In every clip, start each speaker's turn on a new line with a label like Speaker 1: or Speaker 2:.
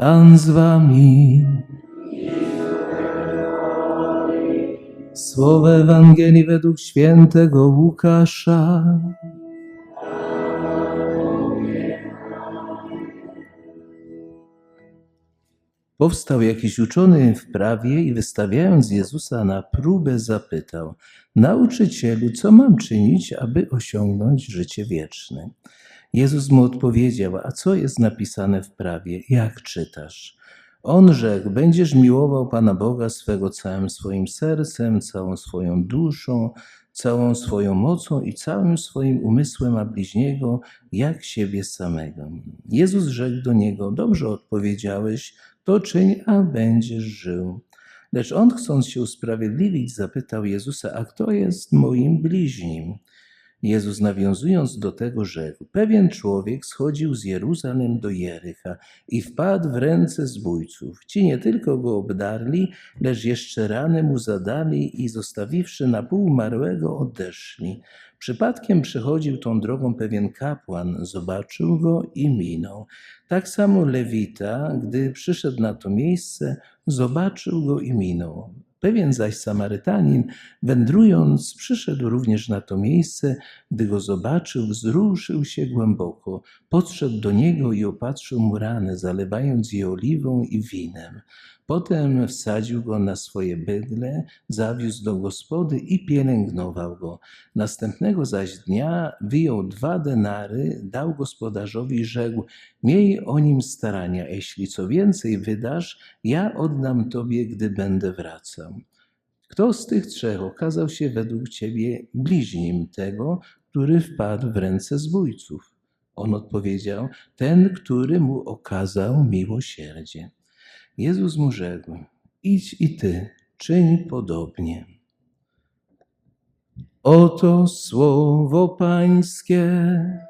Speaker 1: Pan z wami. Słowo Ewangelii według świętego Łukasza. Powstał jakiś uczony w prawie i wystawiając Jezusa na próbę zapytał: Nauczycielu, co mam czynić, aby osiągnąć życie wieczne? Jezus mu odpowiedział: A co jest napisane w prawie? Jak czytasz? On rzekł: Będziesz miłował Pana Boga swego całym swoim sercem, całą swoją duszą, całą swoją mocą i całym swoim umysłem, a bliźniego jak siebie samego. Jezus rzekł do niego: Dobrze odpowiedziałeś, to czyń, a będziesz żył. Lecz on, chcąc się usprawiedliwić, zapytał Jezusa: A kto jest moim bliźnim? Jezus, nawiązując do tego, rzekł: Pewien człowiek schodził z Jeruzalem do Jericha i wpadł w ręce zbójców. Ci nie tylko go obdarli, lecz jeszcze rany mu zadali i zostawiwszy na pół umarłego, odeszli. Przypadkiem przechodził tą drogą pewien kapłan, zobaczył go i minął. Tak samo Lewita, gdy przyszedł na to miejsce, zobaczył go i minął. Pewien zaś Samarytanin, wędrując, przyszedł również na to miejsce. Gdy go zobaczył, wzruszył się głęboko, podszedł do niego i opatrzył mu ranę, zalewając je oliwą i winem. Potem wsadził go na swoje bydle, zawiózł do gospody i pielęgnował go. Następnego zaś dnia wyjął dwa denary, dał gospodarzowi i rzekł: Miej o nim starania, jeśli co więcej wydasz, ja oddam tobie, gdy będę wracał. Kto z tych trzech okazał się według ciebie bliźnim tego, który wpadł w ręce zbójców? On odpowiedział: Ten, który mu okazał miłosierdzie. Jezus mu rzekł: Idź i ty, czyń podobnie. Oto słowo Pańskie.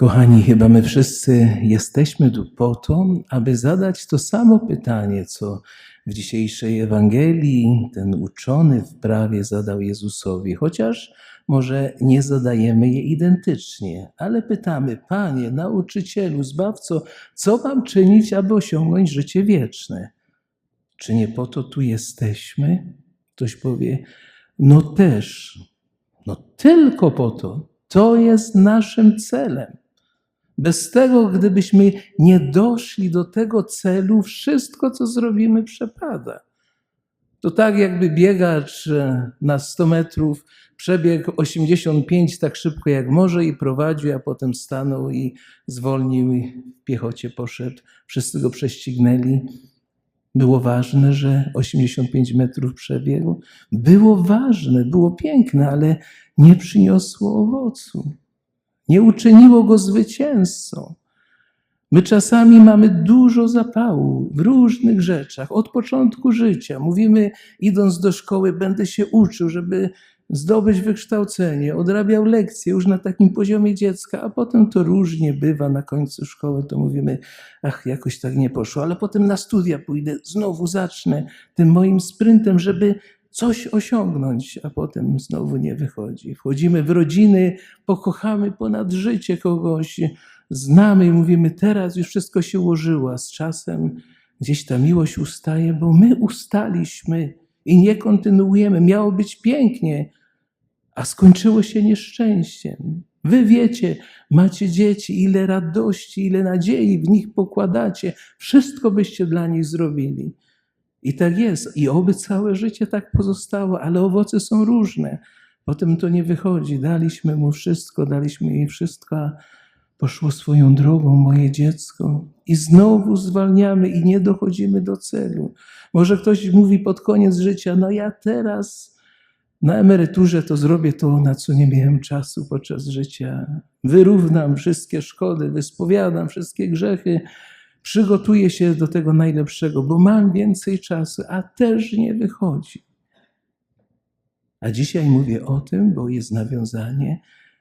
Speaker 1: Kochani, chyba my wszyscy jesteśmy tu po to, aby zadać to samo pytanie, co w dzisiejszej Ewangelii ten uczony w prawie zadał Jezusowi, chociaż może nie zadajemy je identycznie, ale pytamy: Panie, nauczycielu, zbawco, co mam czynić, aby osiągnąć życie wieczne? Czy nie po to tu jesteśmy? Ktoś powie: No też, no tylko po to. To jest naszym celem. Bez tego, gdybyśmy nie doszli do tego celu, wszystko, co zrobimy, przepada. To tak, jakby biegacz e, na 100 metrów przebiegł 85 tak szybko jak może i prowadził, a potem stanął i zwolnił i w piechocie poszedł. Wszyscy go prześcignęli. Było ważne, że 85 metrów przebiegł. Było ważne, było piękne, ale nie przyniosło owocu nie uczyniło go zwycięzcą. My czasami mamy dużo zapału w różnych rzeczach. Od początku życia mówimy, idąc do szkoły, będę się uczył, żeby zdobyć wykształcenie, odrabiał lekcje już na takim poziomie dziecka, a potem to różnie bywa na końcu szkoły, to mówimy, ach, jakoś tak nie poszło, ale potem na studia pójdę, znowu zacznę tym moim sprintem, żeby coś osiągnąć, a potem znowu nie wychodzi. Wchodzimy w rodziny, pokochamy ponad życie kogoś, znamy i mówimy, teraz już wszystko się ułożyło, z czasem gdzieś ta miłość ustaje, bo my ustaliśmy i nie kontynuujemy. Miało być pięknie, a skończyło się nieszczęściem. Wy wiecie, macie dzieci, ile radości, ile nadziei w nich pokładacie. Wszystko byście dla nich zrobili. I tak jest. I oby całe życie tak pozostało, ale owoce są różne. Potem to nie wychodzi. Daliśmy mu wszystko, daliśmy jej wszystko, a poszło swoją drogą moje dziecko. I znowu zwalniamy i nie dochodzimy do celu. Może ktoś mówi pod koniec życia, no ja teraz na emeryturze to zrobię to, na co nie miałem czasu podczas życia. Wyrównam wszystkie szkody, wyspowiadam wszystkie grzechy, przygotuję się do tego najlepszego, bo mam więcej czasu, a też nie wychodzi. A dzisiaj mówię o tym, bo jest nawiązanie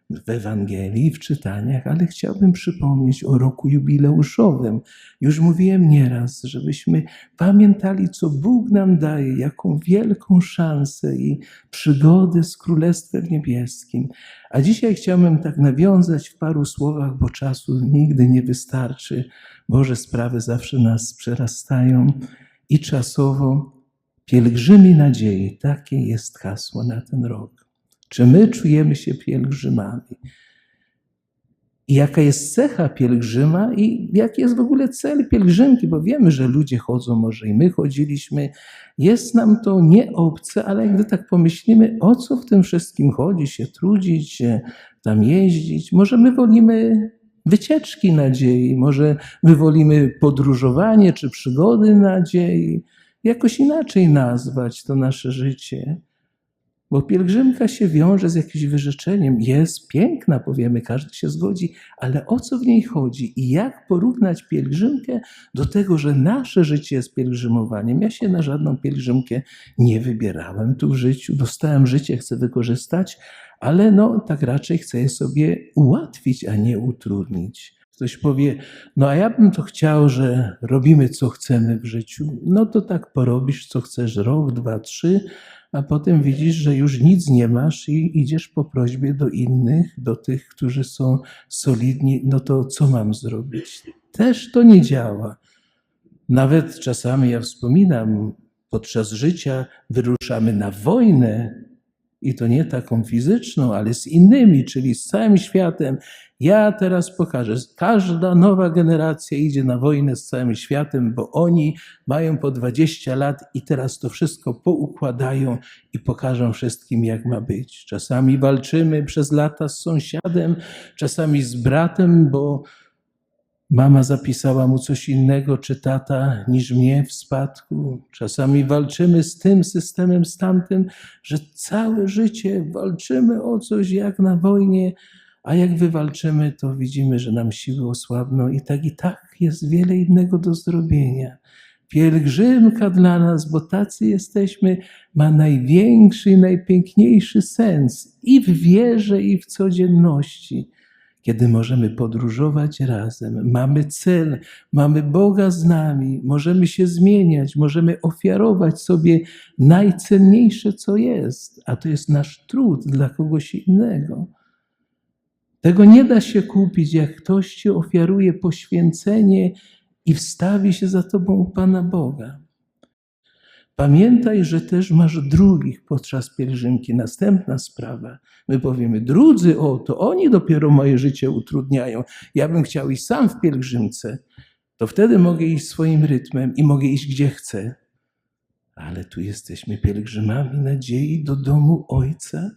Speaker 1: w Ewangelii, w czytaniach, ale chciałbym przypomnieć o roku jubileuszowym. Już mówiłem nieraz, żebyśmy pamiętali, co Bóg nam daje, jaką wielką szansę i przygodę z Królestwem Niebieskim. A dzisiaj chciałbym tak nawiązać w paru słowach, bo czasu nigdy nie wystarczy. Boże sprawy zawsze nas przerastają i czasowo. Pielgrzymi nadziei, takie jest hasło na ten rok. Czy my czujemy się pielgrzymami? I jaka jest cecha pielgrzyma i jaki jest w ogóle cel pielgrzymki? Bo wiemy, że ludzie chodzą, może i my chodziliśmy. Jest nam to nie obce, ale gdy tak pomyślimy, o co w tym wszystkim chodzi, się trudzić, się tam jeździć, może my wolimy wycieczki nadziei, może my wolimy podróżowanie czy przygody nadziei, jakoś inaczej nazwać to nasze życie. Bo pielgrzymka się wiąże z jakimś wyrzeczeniem. Jest piękna, powiemy, każdy się zgodzi, ale o co w niej chodzi i jak porównać pielgrzymkę do tego, że nasze życie jest pielgrzymowaniem? Ja się na żadną pielgrzymkę nie wybierałem tu w życiu. Dostałem życie, chcę wykorzystać, ale no tak raczej chcę je sobie ułatwić, a nie utrudnić. Ktoś powie, no a ja bym to chciał, że robimy co chcemy w życiu. No to tak porobisz, co chcesz rok, dwa, trzy, a potem widzisz, że już nic nie masz i idziesz po prośbie do innych, do tych, którzy są solidni, no to co mam zrobić? Też to nie działa. Nawet czasami ja wspominam, podczas życia wyruszamy na wojnę i to nie taką fizyczną, ale z innymi, czyli z całym światem. Ja teraz pokażę. Każda nowa generacja idzie na wojnę z całym światem, bo oni mają po 20 lat i teraz to wszystko poukładają i pokażą wszystkim, jak ma być. Czasami walczymy przez lata z sąsiadem, czasami z bratem, bo Mama zapisała mu coś innego, czy tata, niż mnie w spadku. Czasami walczymy z tym systemem, z tamtym, że całe życie walczymy o coś jak na wojnie, a jak wywalczymy, to widzimy, że nam siły osłabną i tak i tak jest wiele innego do zrobienia. Pielgrzymka dla nas, bo tacy jesteśmy, ma największy i najpiękniejszy sens i w wierze, i w codzienności kiedy możemy podróżować razem, mamy cel, mamy Boga z nami, możemy się zmieniać, możemy ofiarować sobie najcenniejsze, co jest, a to jest nasz trud dla kogoś innego. Tego nie da się kupić, jak ktoś ci ofiaruje poświęcenie i wstawi się za tobą u Pana Boga. Pamiętaj, że też masz drugich podczas pielgrzymki. Następna sprawa. My powiemy, drudzy, o, to oni dopiero moje życie utrudniają. Ja bym chciał iść sam w pielgrzymce. To wtedy mogę iść swoim rytmem i mogę iść gdzie chcę. Ale tu jesteśmy pielgrzymami nadziei do domu Ojca.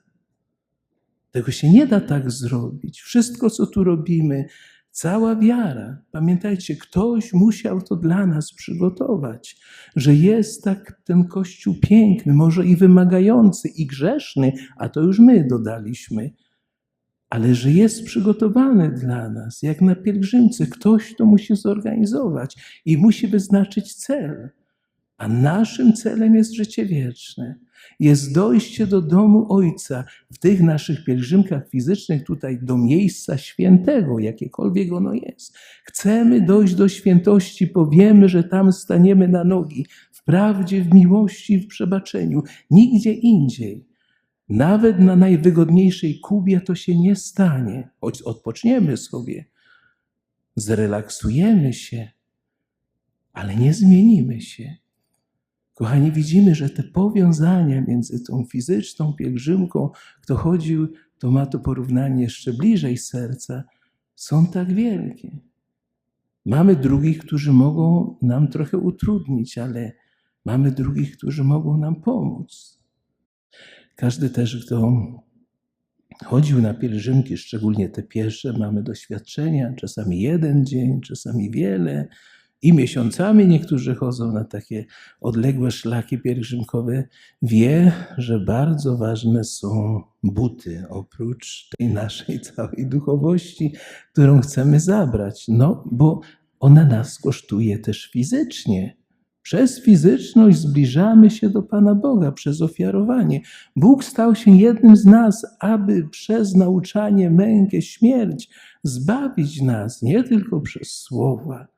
Speaker 1: Tego się nie da tak zrobić. Wszystko, co tu robimy, Cała wiara. Pamiętajcie, ktoś musiał to dla nas przygotować, że jest tak ten Kościół piękny, może i wymagający, i grzeszny, a to już my dodaliśmy, ale że jest przygotowany dla nas, jak na pielgrzymce. Ktoś to musi zorganizować i musi wyznaczyć cel. A naszym celem jest życie wieczne jest dojście do domu Ojca w tych naszych pielgrzymkach fizycznych, tutaj do miejsca świętego, jakiekolwiek ono jest. Chcemy dojść do świętości, powiemy, że tam staniemy na nogi, w prawdzie, w miłości, w przebaczeniu, nigdzie indziej. Nawet na najwygodniejszej Kubie to się nie stanie, choć odpoczniemy sobie, zrelaksujemy się, ale nie zmienimy się. Kochani, widzimy, że te powiązania między tą fizyczną pielgrzymką, kto chodził, to ma to porównanie jeszcze bliżej serca, są tak wielkie. Mamy drugich, którzy mogą nam trochę utrudnić, ale mamy drugich, którzy mogą nam pomóc. Każdy też, kto chodził na pielgrzymki, szczególnie te pierwsze, mamy doświadczenia, czasami jeden dzień, czasami wiele, i miesiącami niektórzy chodzą na takie odległe szlaki pielgrzymkowe, wie, że bardzo ważne są buty, oprócz tej naszej całej duchowości, którą chcemy zabrać. No, bo ona nas kosztuje też fizycznie. Przez fizyczność zbliżamy się do Pana Boga, przez ofiarowanie. Bóg stał się jednym z nas, aby przez nauczanie, mękę, śmierć zbawić nas, nie tylko przez słowa.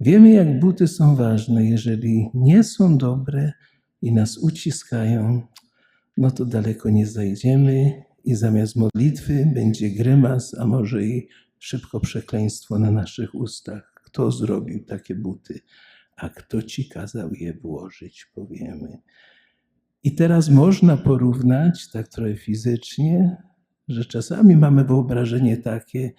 Speaker 1: Wiemy, jak buty są ważne. Jeżeli nie są dobre i nas uciskają, no to daleko nie zajdziemy i zamiast modlitwy będzie grymas, a może i szybko przekleństwo na naszych ustach. Kto zrobił takie buty? A kto ci kazał je włożyć, powiemy. I teraz można porównać, tak trochę fizycznie, że czasami mamy wyobrażenie takie,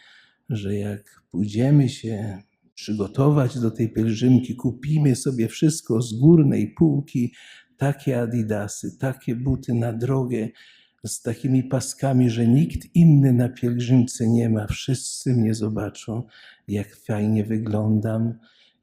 Speaker 1: że jak pójdziemy się przygotować do tej pielgrzymki, kupimy sobie wszystko z górnej półki, takie adidasy, takie buty na drogę, z takimi paskami, że nikt inny na pielgrzymce nie ma. Wszyscy mnie zobaczą, jak fajnie wyglądam.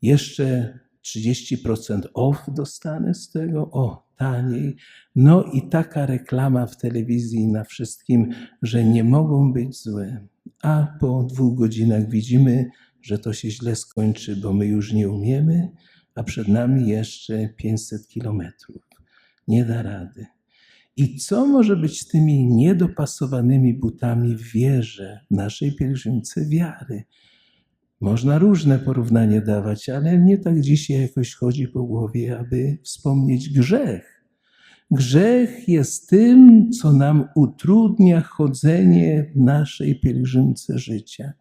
Speaker 1: Jeszcze 30% off dostanę z tego, o, taniej. No i taka reklama w telewizji na wszystkim, że nie mogą być złe. A po dwóch godzinach widzimy, że to się źle skończy, bo my już nie umiemy, a przed nami jeszcze 500 kilometrów. Nie da rady. I co może być z tymi niedopasowanymi butami w wierze, naszej pielgrzymce wiary? Można różne porównanie dawać, ale nie tak dzisiaj jakoś chodzi po głowie, aby wspomnieć grzech. Grzech jest tym, co nam utrudnia chodzenie w naszej pielgrzymce życia,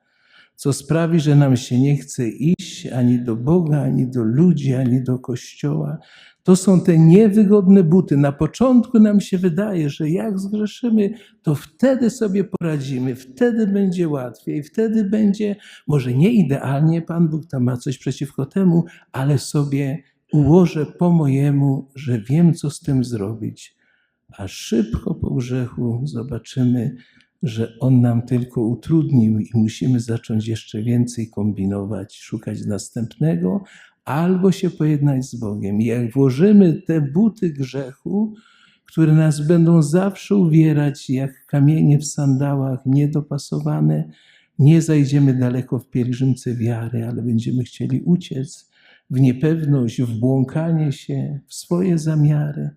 Speaker 1: co sprawi, że nam się nie chce iść ani do Boga, ani do ludzi, ani do kościoła. To są te niewygodne buty. Na początku nam się wydaje, że jak zgrzeszymy, to wtedy sobie poradzimy, wtedy będzie łatwiej, wtedy będzie, może nie idealnie, Pan Bóg tam ma coś przeciwko temu, ale sobie ułożę po mojemu, że wiem, co z tym zrobić. A szybko po grzechu zobaczymy, że On nam tylko utrudnił i musimy zacząć jeszcze więcej kombinować, szukać następnego, albo się pojednać z Bogiem. I jak włożymy te buty grzechu, które nas będą zawsze uwierać, jak kamienie w sandałach, niedopasowane, nie zajdziemy daleko w pielgrzymce wiary, ale będziemy chcieli uciec w niepewność, w błąkanie się, w swoje zamiary.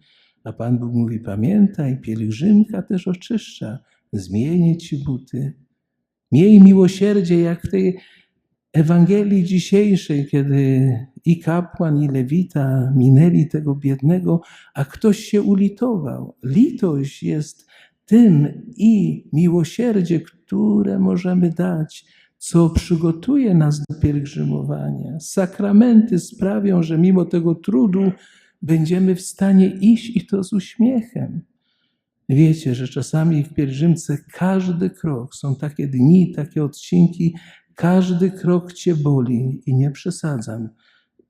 Speaker 1: A Pan Bóg mówi: Pamiętaj, pielgrzymka też oczyszcza, zmienię ci buty. Miej miłosierdzie, jak w tej Ewangelii dzisiejszej, kiedy i kapłan, i lewita minęli tego biednego, a ktoś się ulitował. Litość jest tym i miłosierdzie, które możemy dać, co przygotuje nas do pielgrzymowania. Sakramenty sprawią, że mimo tego trudu będziemy w stanie iść i to z uśmiechem. Wiecie, że czasami w pielgrzymce każdy krok, są takie dni, takie odcinki, każdy krok cię boli i nie przesadzam.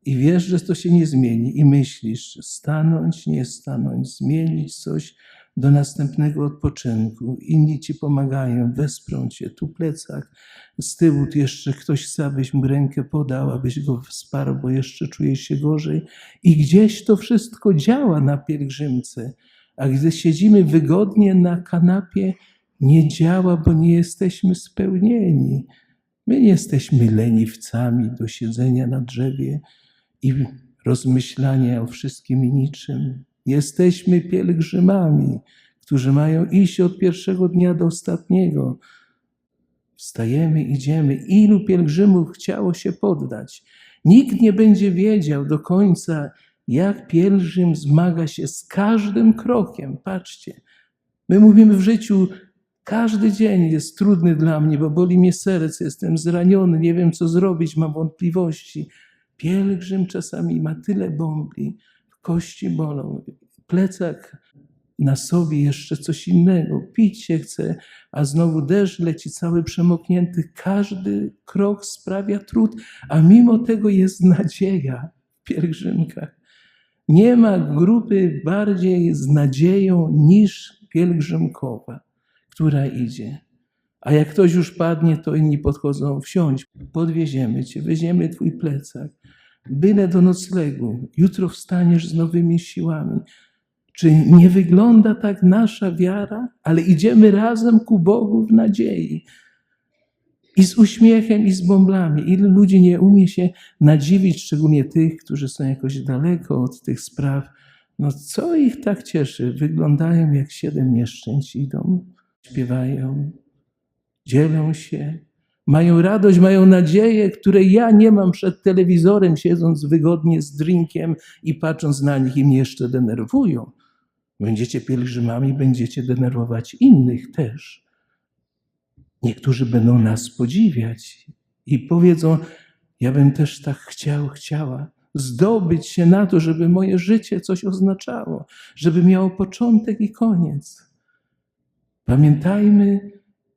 Speaker 1: I wiesz, że to się nie zmieni, i myślisz, stanąć, nie stanąć, zmienić coś do następnego odpoczynku. Inni ci pomagają, wesprą cię, tu plecak, z tyłu jeszcze ktoś chce, abyś mu rękę podał, abyś go wsparł, bo jeszcze czujesz się gorzej. I gdzieś to wszystko działa na pielgrzymce. A gdy siedzimy wygodnie na kanapie, nie działa, bo nie jesteśmy spełnieni. My nie jesteśmy leniwcami do siedzenia na drzewie i rozmyślania o wszystkim i niczym. Jesteśmy pielgrzymami, którzy mają iść od pierwszego dnia do ostatniego. Wstajemy, idziemy. Ilu pielgrzymów chciało się poddać? Nikt nie będzie wiedział do końca, jak pielgrzym zmaga się z każdym krokiem. Patrzcie, my mówimy w życiu, każdy dzień jest trudny dla mnie, bo boli mnie serce, jestem zraniony, nie wiem co zrobić, mam wątpliwości. Pielgrzym czasami ma tyle bąbli, kości bolą, plecak na sobie jeszcze coś innego, pić się chce, a znowu deszcz leci cały przemoknięty. Każdy krok sprawia trud, a mimo tego jest nadzieja w pielgrzymkach. Nie ma grupy bardziej z nadzieją niż pielgrzymkowa, która idzie. A jak ktoś już padnie, to inni podchodzą, wsiądź, podwieziemy cię, weźmiemy twój plecak, byle do noclegu, jutro wstaniesz z nowymi siłami. Czy nie wygląda tak nasza wiara, ale idziemy razem ku Bogu w nadziei. I z uśmiechem, i z bąblami. Ilu ludzi nie umie się nadziwić, szczególnie tych, którzy są jakoś daleko od tych spraw. No co ich tak cieszy? Wyglądają jak siedem nieszczęść, idą, śpiewają, dzielą się, mają radość, mają nadzieję, której ja nie mam przed telewizorem, siedząc wygodnie z drinkiem i patrząc na nich i mnie jeszcze denerwują. Będziecie pielgrzymami, będziecie denerwować innych też. Niektórzy będą nas podziwiać i powiedzą: Ja bym też tak chciał, chciała zdobyć się na to, żeby moje życie coś oznaczało, żeby miało początek i koniec. Pamiętajmy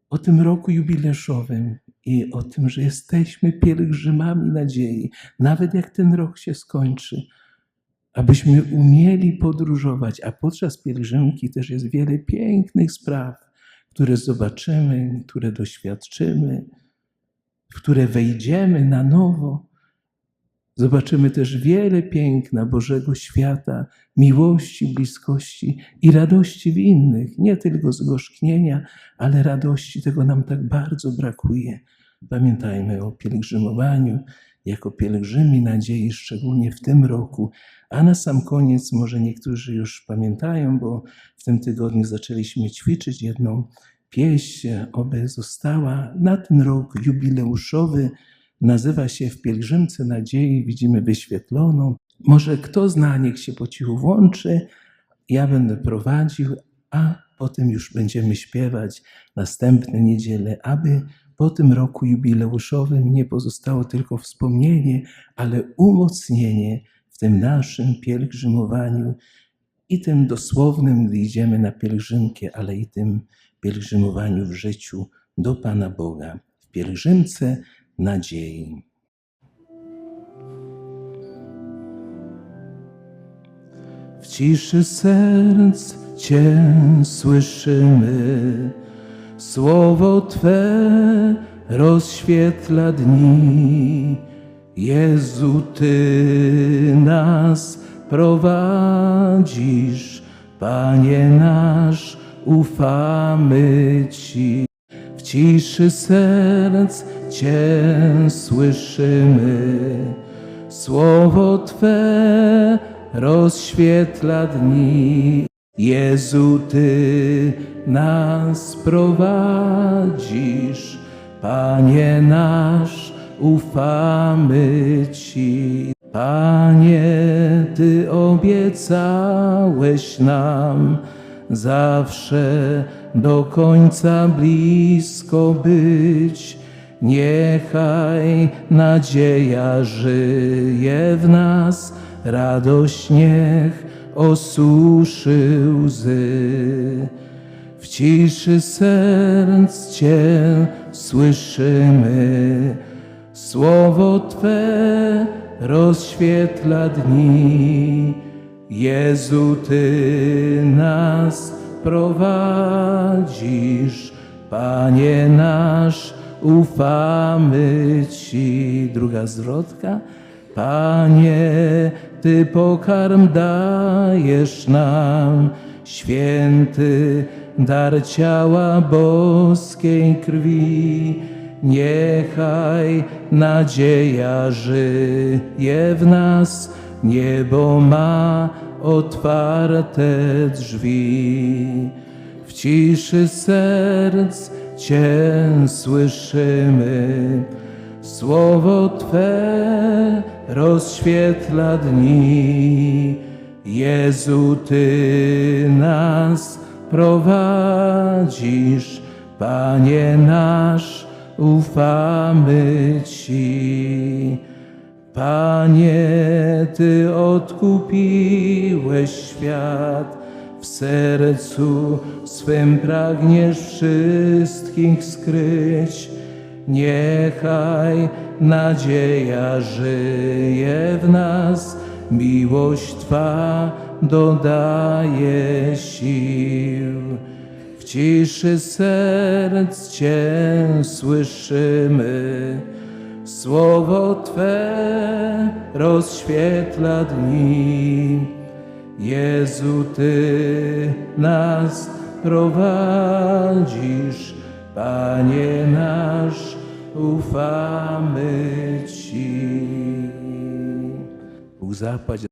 Speaker 1: o tym roku jubileuszowym i o tym, że jesteśmy pielgrzymami nadziei, nawet jak ten rok się skończy, abyśmy umieli podróżować, a podczas pielgrzymki też jest wiele pięknych spraw, które zobaczymy, które doświadczymy, w które wejdziemy na nowo. Zobaczymy też wiele piękna Bożego świata, miłości, bliskości i radości w innych, nie tylko zgorzknienia, ale radości. Tego nam tak bardzo brakuje. Pamiętajmy o pielgrzymowaniu jako pielgrzymi nadziei, szczególnie w tym roku. A na sam koniec, może niektórzy już pamiętają, bo w tym tygodniu zaczęliśmy ćwiczyć jedną pieśń, oby została na ten rok jubileuszowy. Nazywa się W pielgrzymce nadziei, widzimy wyświetloną. Może kto zna, niech się po cichu włączy. Ja będę prowadził, a potem już będziemy śpiewać następne niedzielę, aby po tym roku jubileuszowym nie pozostało tylko wspomnienie, ale umocnienie w tym naszym pielgrzymowaniu i tym dosłownym, gdy idziemy na pielgrzymkę, ale i tym pielgrzymowaniu w życiu do Pana Boga, w pielgrzymce nadziei. W ciszy serc Cię słyszymy, słowo Twe rozświetla dni. Jezu, Ty nas prowadzisz, Panie nasz, ufamy Ci. W ciszy serc Cię słyszymy, słowo Twe rozświetla dni. Jezu, Ty nas prowadzisz, Panie nasz, ufamy Ci. Panie, Ty obiecałeś nam zawsze do końca blisko być. Niechaj nadzieja żyje w nas, radość niech osuszy łzy. W ciszy serc Cię słyszymy, słowo Twe rozświetla dni. Jezu, Ty nas prowadzisz, Panie nasz, ufamy Ci. Druga zwrotka. Panie, Ty pokarm dajesz nam, święty dar ciała boskiej krwi. Niechaj nadzieja żyje w nas, niebo ma otwarte drzwi. W ciszy serc Cię słyszymy, słowo Twe rozświetla dni. Jezu, Ty nas prowadzisz, Panie nasz, ufamy Ci. Panie, Ty odkupiłeś świat, w sercu swym pragniesz wszystkich skryć. Niechaj nadzieja żyje w nas, miłość Twa dodaje sił. W ciszy serc Cię słyszymy, słowo Twe rozświetla dni. Jezu, Ty nas prowadzisz, Panie nasz, ufamy Ci. Bóg zapłać